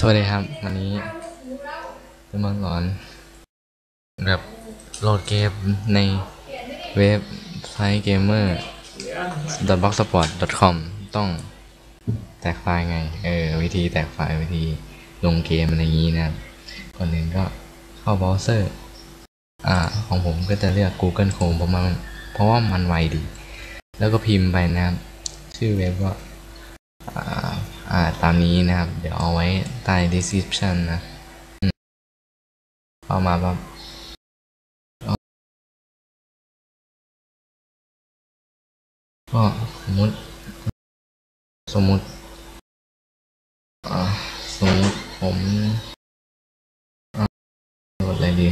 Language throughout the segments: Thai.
สวัสดีครับ วันนี้จะมาสอนแบบโหลดเกมในเว็บไซต์ gamer blogspot com ต้องแตกไฟล์ไง เออ วิธีแตกไฟล์วิธีลงเกมอะไรอย่างนี้นะครับก่อนอื่นก็เข้าเบราว์เซอร์ อ่า ของผมก็จะเลือก Google Chrome เพราะมันเพราะว่ามันไวดี แล้วก็พิมพ์ไปนะครับ ชื่อเว็บก็อ่าาตามนี้นะครับ เดี๋ยวเอาไว้ใต้ description นะเข้ามาแบบก็สมมติ สมมติสมมติผมโหลดอะไรดี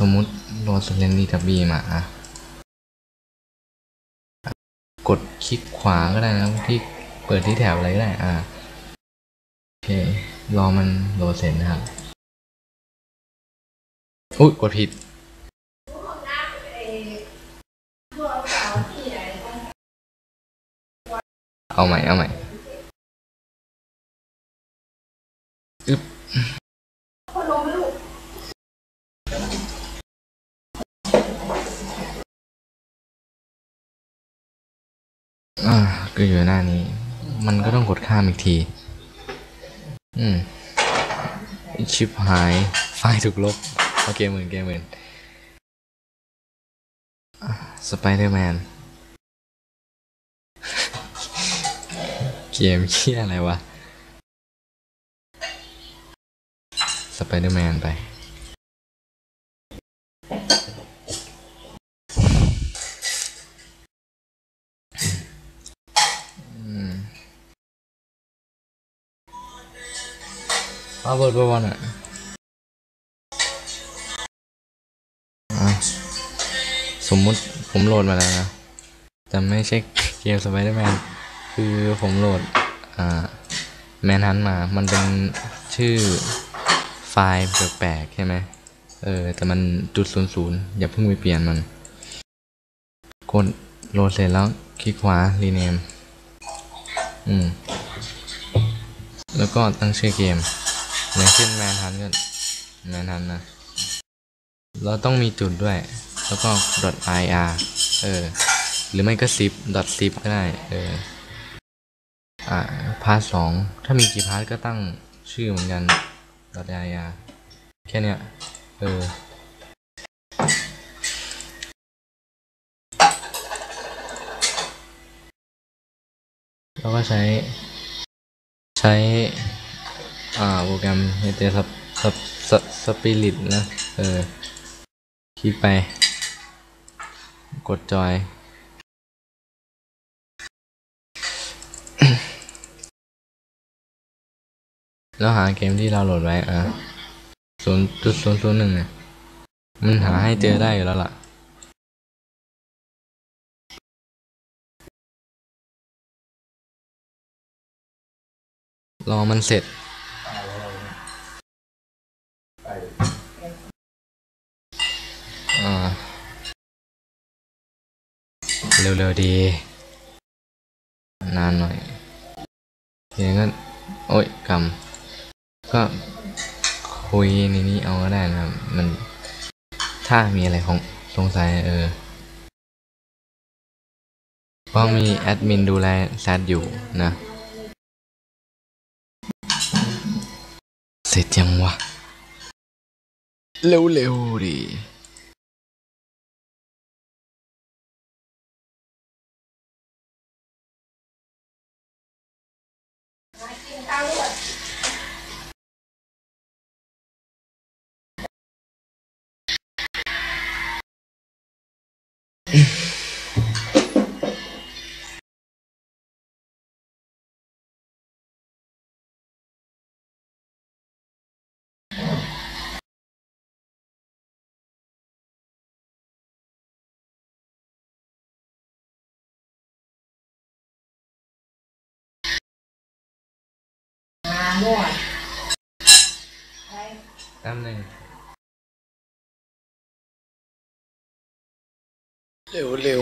สมมติโหลด Serenity W มาอะกดคลิกขวาก็ได้นะที่ เปิดที่แถบอะไรก็ได้ อ่า โอเค รอมันโหลดเสร็จนะครับ อุ้ยกดผิด เอาใหม่ เอาใหม่ อึ๊บอ่าก็อยู่หน้านี้ มันก็ต้องกดข้ามอีกที อืม ชิปหาย ไฟถูกลบ โอเคหมื่นเกมหมื่นสไปเดอร์แมน เกมเคี้ยอะไรวะ สไปเดอร์แมนไป เอาเปิดประวันอะอะสมมุติผมโหลดมาแล้วนะ แต่ไม่ใช่เกมสไปเดอร์แมนคือผมโหลดอ่าแมนฮันมา มันเป็นชื่อไฟล์แปลกๆใช่ไหมเออ แต่มันจุดศูนย์ศูนย์อย่าเพิ่งไปเปลี่ยนมัน กดโหลดเสร็จแล้วคลิกขวา รีเนม อืม แล้วก็ตั้งชื่อเกม อย่างเช่นแมนฮันก็แมนฮันนะ เราต้องมีจุดด้วย แล้วก็ .ir เออ หรือไม่ก็ zip .zip ก็ได้ เออ อ่า พาร์ทสองถ้ามีกี่พาร์ทก็ตั้งชื่อเหมือนกัน .ir แค่เนี้ย เออแล้วก็ใช้ ใช้ อ่าโปรแกรมเฮเตสสสสปิริตนะเออคลิกไป กดจอยแล้วหาเกมที่เราโหลดไว้อะศูนย์จุดศูนย์ศูนย์หนึ่งเนี่ย มันหาให้เจอได้อยู่แล้วล่ะ รอมันเสร็จ เร็วๆดี นานหน่อยเดี๋ยวก็โอ้ยกำก็คุยในนี้เอาก็ได้นะครับ มันถ้ามีอะไรของสงสัยเออเพราะมีแอดมินดูแลแซดอยู่นะ เสร็จยังวะ เร็วๆดิ แป๊บห นึงเร็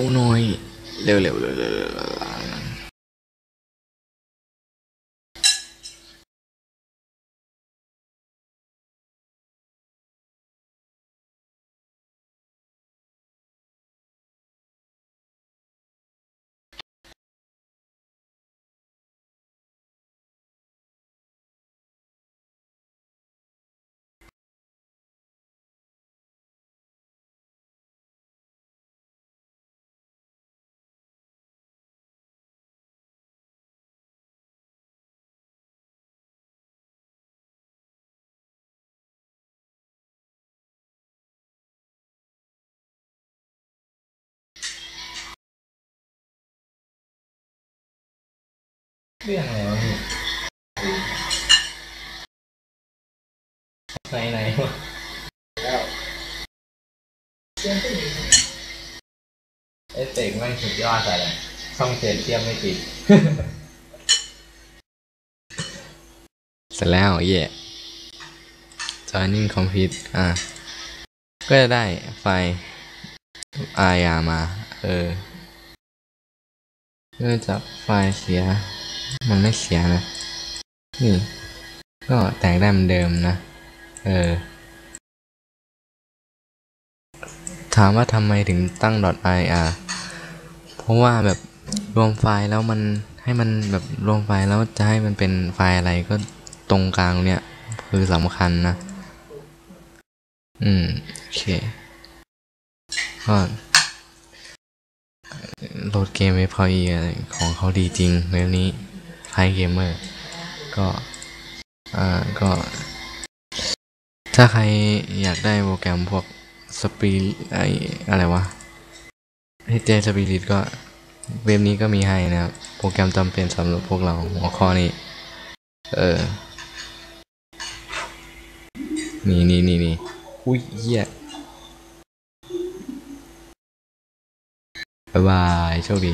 เรื่องอะไรวะพี่ไหนไหนวะเอฟเฟกต์แม่สุดยอดเลยช่องเจ็ดเทียบไม่ติดเสร็จแล้วเย่ joining complete อะ ก็จะได้ไฟล์ IR มา เออเนื่องจากไฟล์เสีย มันไม่เสียนะ นี่ ก็แตกได้เหมือนเดิมนะ เออ ถามว่าทำไมถึงตั้ง .ir เพราะว่าแบบรวมไฟล์แล้วมันให้มันแบบรวมไฟล์แล้วจะให้มันเป็นไฟล์อะไรก็ตรงกลางเนี่ยคือสำคัญนะ อืม โอเค ก็โหลดเกมเว็บเอีอของเขาดีจริงเว็บนี้ ไ i เกมเมอร์ก็อ่าก็ ถ้าใครอยากได้โปรแกรมพวกสปีไออะไรวะ HJ Spirit ก็เว็บนี้ก็มีให้นะครับ โปรแกรมจำเป็นสำหรับพวกเราหัวข้อนี้ เออ นี่นี่นี่นี่อุ้ยเหี้ยบายบาย โชคดี